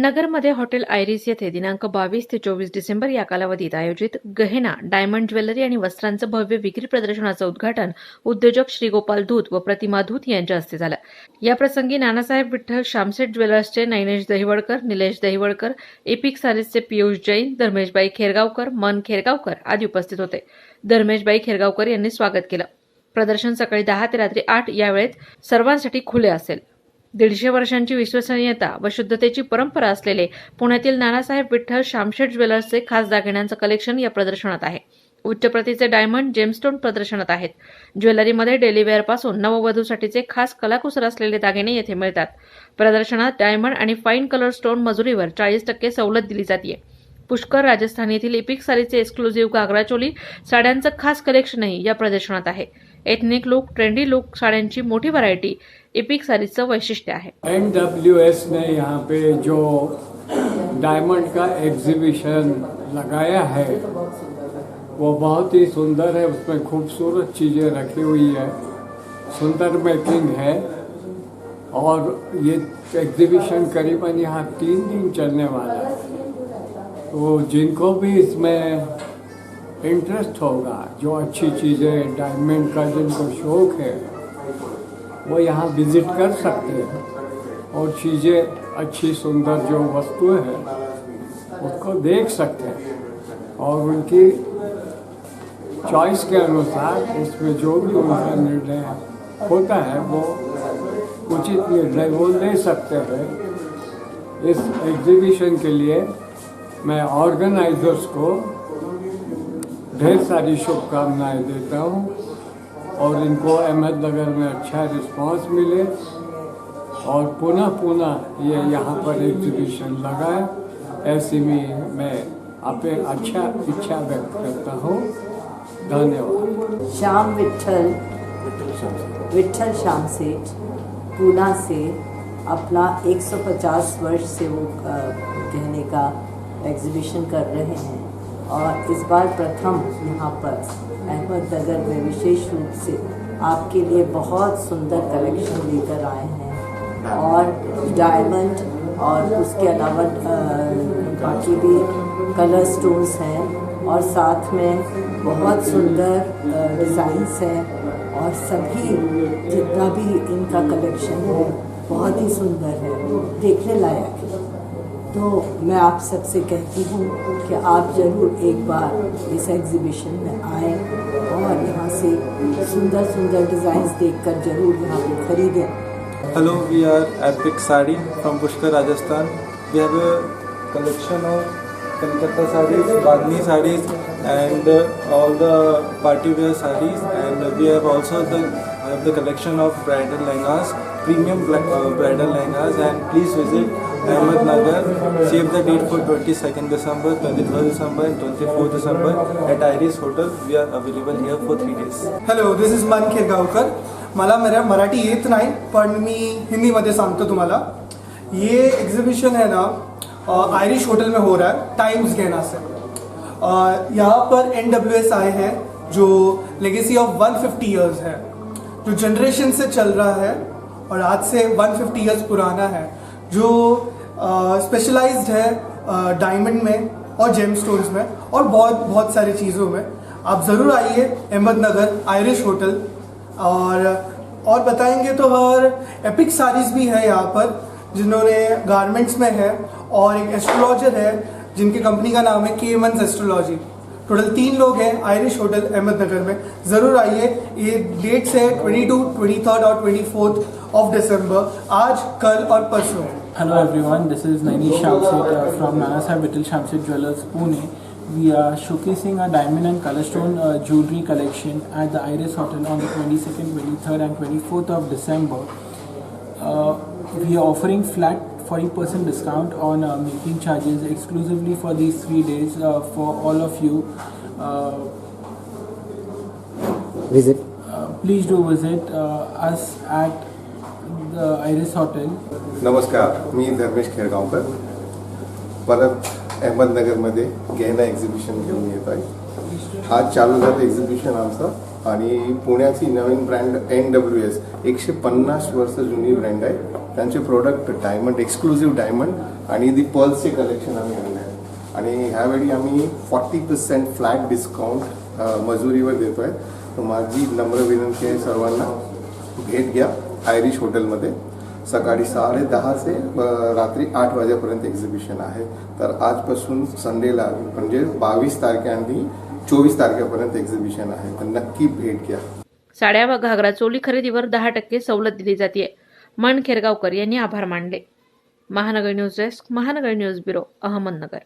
नगरमध्ये hotel iris येथे दिनांक बावीस ते चोवीस डिसेंबर या कालावधीत आयोजित गहेना डायमंड ज्वेलरी आणि वस्त्रांचं भव्य विक्री प्रदर्शनाचं उद्घाटन उद्योजक श्रीगोपाल धूत व प्रतिमा धूत यांच्या हस्ते झालं. या प्रसंगी नानासाहेब विठ्ठल शामसेट ज्वेलर्सचे नैनेश दहिवडकर निलेश दहिवडकर एपिक सालेसचे पियुष जैन धर्मेशबाई खेरगावकर मन खेरगावकर आदी उपस्थित होते. धर्मेशबाई खेरगावकर यांनी स्वागत केलं. प्रदर्शन सकाळी दहा ते रात्री आठ या वेळेत सर्वांसाठी खुले असेल. दीडशे वर्षांची विश्वसनीयता व शुद्धतेची परंपरा असलेले पुण्यातील नानासाहेब विठ्ठल शामशेठ ज्वेलर्सचे खास दागिन्यांचं कलेक्शन या प्रदर्शनात आहे. उच्च प्रतीचे डायमंड जेमस्टोन प्रदर्शनात आहेत. ज्वेलरीमध्ये डेलीवेअरपासून नववधूसाठीचे खास कलाकुसर असलेले दागिने येथे मिळतात. प्रदर्शनात डायमंड आणि फाईन कलर स्टोन मजुरीवर चाळीस टक्के सवलत दिली जाते पुष्कर राजस्थान येथील इपिक सारीचे एक्सक्लुझिव्ह घागरा चोली साड्यांचं खास कलेक्शनही या प्रदर्शनात आहे. एथनिक लुक ट्रेंडी लुक साड्यांची मोठी व्हरायटी इपिक सारीचं वैशिष्ट्य आहे. एन डब्ल्यू एस ने यहाँ पे जो डायमंड का एग्जीबिशन लगाया है, वो बहुत ही सुंदर है, उसमें खूबसूरत चीज़ें रखी हुई है, सुंदर मेकिंग है, और ये एग्जीबिशन करीबन यहाँ तीन दिन चलने वाला है। तो जिनको भी इसमें इंटरेस्ट होगा, जो अच्छी चीज़ें डायमंड का जिनको शौक है वो यहाँ विज़िट कर सकते हैं। और चीज़ें अच्छी, सुंदर जो वस्तुएँ हैं, उसको देख सकते हैं। और उनकी चॉइस के अनुसार उसमें जो भी उनका निर्णय होता है, वो उचित निर्णय वो ले सकते हैं। इस एग्जीबिशन के लिए मैं ऑर्गेनाइजर्स को ढेर सारी शुभकामनाएँ देता हूँ। और इनको अहमदनगर में अच्छा रिस्पांस मिले। और पुनः पुनः ये यहाँ पर एग्जीबिशन लगाए ऐसे में मैं अपने अच्छा इच्छा व्यक्त करता हूँ। धन्यवाद। श्याम विठल विठल श्याम सेठ। पूना से अपना 150 वर्ष से वो कहने का एग्जीबिशन कर रहे हैं। और इस बार प्रथम यहाँ पर। अहमदनगर में विशेष रूप से आपके लिए बहुत सुंदर कलेक्शन लेकर आए हैं। और डायमंड और उसके अलावा बाकी भी कलर स्टोन्स हैं। और साथ में बहुत सुंदर डिज़ाइंस हैं। और सभी जितना भी इनका कलेक्शन है, बहुत ही सुंदर है। देखने लायक। तो मैं आप सबसे कहती हूँ कि आप ज़रूर एक बार इस एग्जीबिशन में आए और यहाँ से सुंदर सुंदर डिज़ाइन देखकर ज़रूर यहाँ पे खरीदें। Hello we are Epic sari from Pushkar, Rajasthan. We have collection of Calcutta saris Bagni saris and all the party wear saris and we have also the collection of bridal lehengas premium bridal lehengas and please visit Ahmednagar. Save the date for 22nd December, 23rd December, and 24th December at Iris Hotel. We are available here for three days. Hello this is Man Khirgaonkar मला मरा मराठी येत नाही पण मी हिंदीमध्ये सांगतो तुम्हाला ये exhibition है ना आयरिश होटल में हो रहा है टाइम्स गहना से यहाँ पर एन डब्ल्यू एस आए हैं जो लेगेसी ऑफ़ 150 फिफ्टी ईयर्स है जो जनरेशन से चल रहा है और आज से 150 फिफ्टी ईयर्स पुराना है जो स्पेशलाइज्ड है डायमंड में और जेम में और बहुत बहुत सारी चीज़ों में। आप ज़रूर आइए अहमदनगर आयरिश होटल और और बताएँगे तो और एपिक सारीज भी है यहाँ पर, जिन्होंने गारमेंट्स में है और एक एस्ट्रोलॉजर है, जिनकी कंपनी का नाम है के मंस एस्ट्रोलॉजी टोटल तीन लोग हैं आयरिश होटल अहमदनगर में ज़रूर आइए ये डेट्स है ट्वेंटी टू ट्वेंटी थर्ड और ट्वेंटी फोर्थ ऑफ दिसंबर आज कल और परसों Hello everyone, this is Naini Shamsit uh, from Nanasaheb Vittal Shamsit Jewelers, Pune. We are showcasing our diamond and color stone uh, jewelry collection at the Iris Hotel on the 22nd, 23rd and 24th of December. Uh, we are offering flat 40% discount on uh, making charges exclusively for these three days uh, for all of you. Uh, visit uh, please do visit uh, us at the Iris Hotel नमस्कार मी धर्मेश खेरगावकर परत अहमदनगरमध्ये गहना exhibition घेऊन येत आहे आज चालू झालं exhibition आमचं आणि पुण्याची नवीन ब्रँड एन डब्ल्यू एस एकशे पन्नास वर्ष जुनी ब्रँड आहे. त्यांचे प्रोडक्ट डायमंड एक्सक्लुझिव्ह डायमंड आणि दी पर्ल्सचे कलेक्शन आम्ही आणले आहे आणि ह्यावेळी आम्ही फॉर्टी पर्सेंट फ्लॅट डिस्काउंट मजुरीवर देतो आहे तर माझी नम्र विनंती आहे सर्वांना भेट घ्या आयरिश हॉटेलमध्ये सकाळी साडे दहा ते रात्री आठ वाजेपर्यंत एक्झिबिशन आहे. तर आजपासून संडेला म्हणजे बावीस तारखे चोवीस तारखेपर्यंत एक्झिबिशन आहे. तर नक्की भेट घ्या. साड्या व घागरा चोली खरेदीवर दहा टक्के सवलत दिली जाते मन खेरगावकर यांनी आभार मानले. Mahanagar news desk Mahanagar news bureau Ahmednagar.